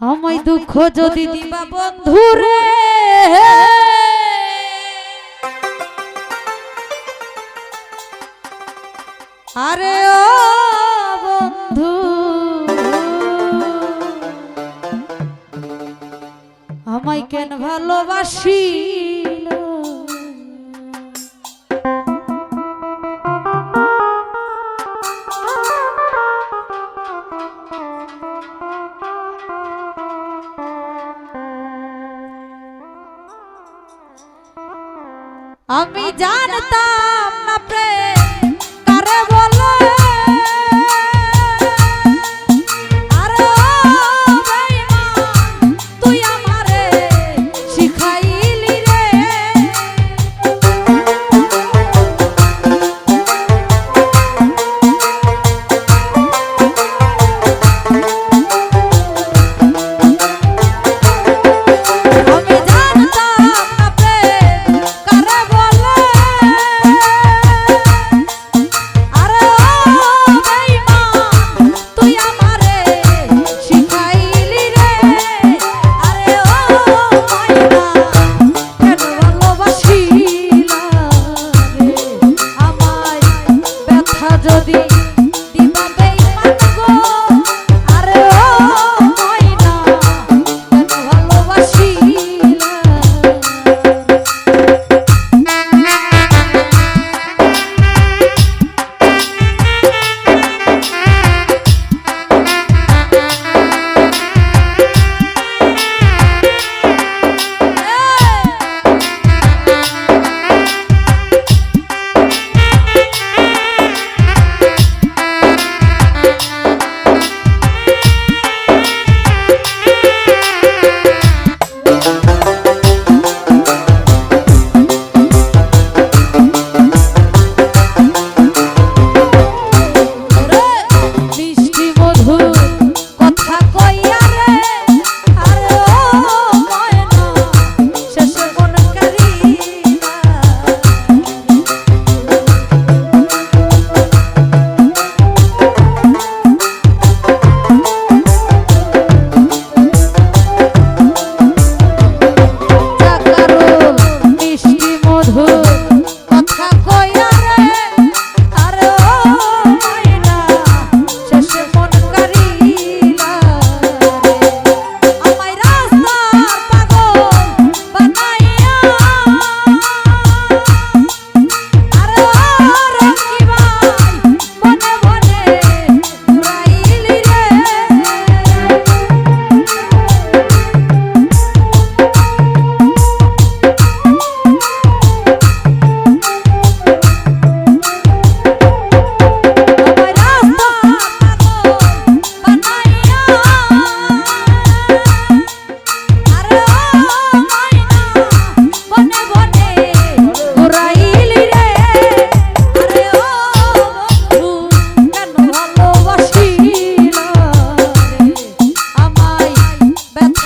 আমায় দুঃখ যদি দিবা বন্ধু রে। আরে ও বন্ধু। আমায় কেন ভালোবাসি? জানতাম না প্রেম।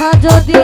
কথা যদি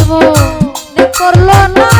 করব করল না